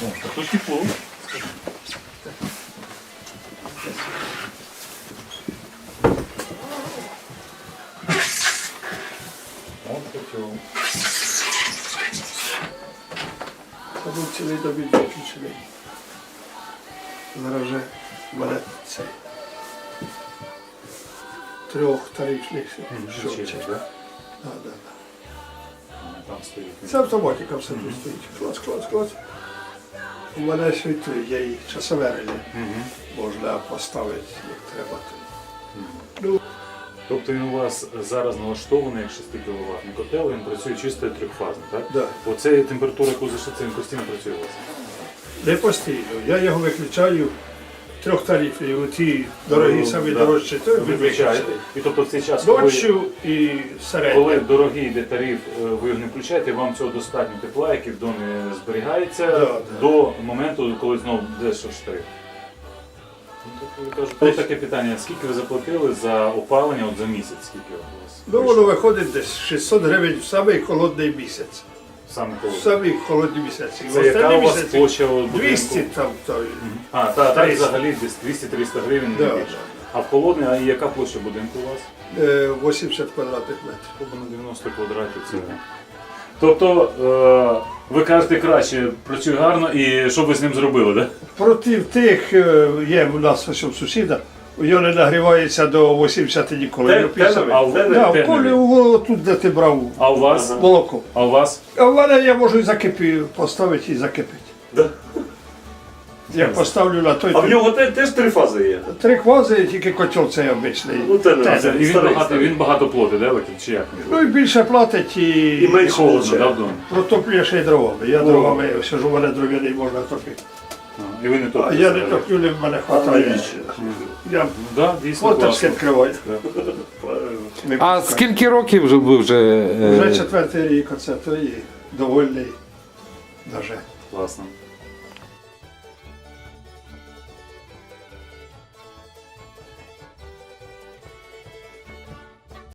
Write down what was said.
О, тут тепло. От котел. Це був цілий добі виключений. Зараз вже мене цей трьох тарифних шовчик. да? Да, да. Там стоїть. Це автоматика все тут стоїть. Клац, клац, клац. У мене світли, є і часове реле. Мгм. Можна поставити, як треба. Ну, Тобто він у вас зараз налаштований як 6 кВт котел, він працює чисто трьохфазно, так? Да. Оце температура, яку зашити, він постійно працює у вас. не постійно. Я його виключаю трьох тарифів. Ті дорогі, Ну, самі да. дорожчі, то Ви включаєте. І тобто в цей час, коли, і середньо. коли дорогий йде тариф, е, ви його не включаєте, вам цього достатньо тепла, який в домі зберігається Да, да. до моменту, коли знову дешев тариф. Ну, так Тут таке питання, скільки ви заплатили за опалення от за місяць, скільки у вас? Ну, воно виходить десь 600 гривень в самий холодний місяць. Саме коли? самі холодні місяці. Це яка у вас площа у будинку? 200 там. то, А, та, так 300. взагалі десь 200-300 гривень не Да, більше. А в холодний, а яка площа будинку у вас? е, 80 квадратних метрів. Тобто на 90 квадратів це. Тобто, е, ви кажете краще, працює гарно, і що ви з ним зробили, так? Проти тих е, є в нас ось у сусіда, у нього не нагрівається до 80 ніколи. Те- Ну, пісовий. а у мене Да, те в колі не. у- тут, де ти брав А у вас? молоко. А у вас? А в мене я можу і закипі поставити і закипити. Да. Як поставлю на той, А в нього те- теж три фази є. три квази, тільки котел цей обичний. Ну, те не Те. це І він старий, багато, старий. він багато платить, да, електрик, чи як? Ну і більше платить і, І менше Холодно, получає. да, вдома? протоплює ще й дровами. Я дровами, ось ж у мене дров'яний можна топити. А, І ви не А я не топлю, в мене хватає. Я Ну, да, дійсно класно. відкриваю. Не А пускаю. скільки років вже ви вже? е, Вже четвертий рік оце, то і довольний. Даже. Класно.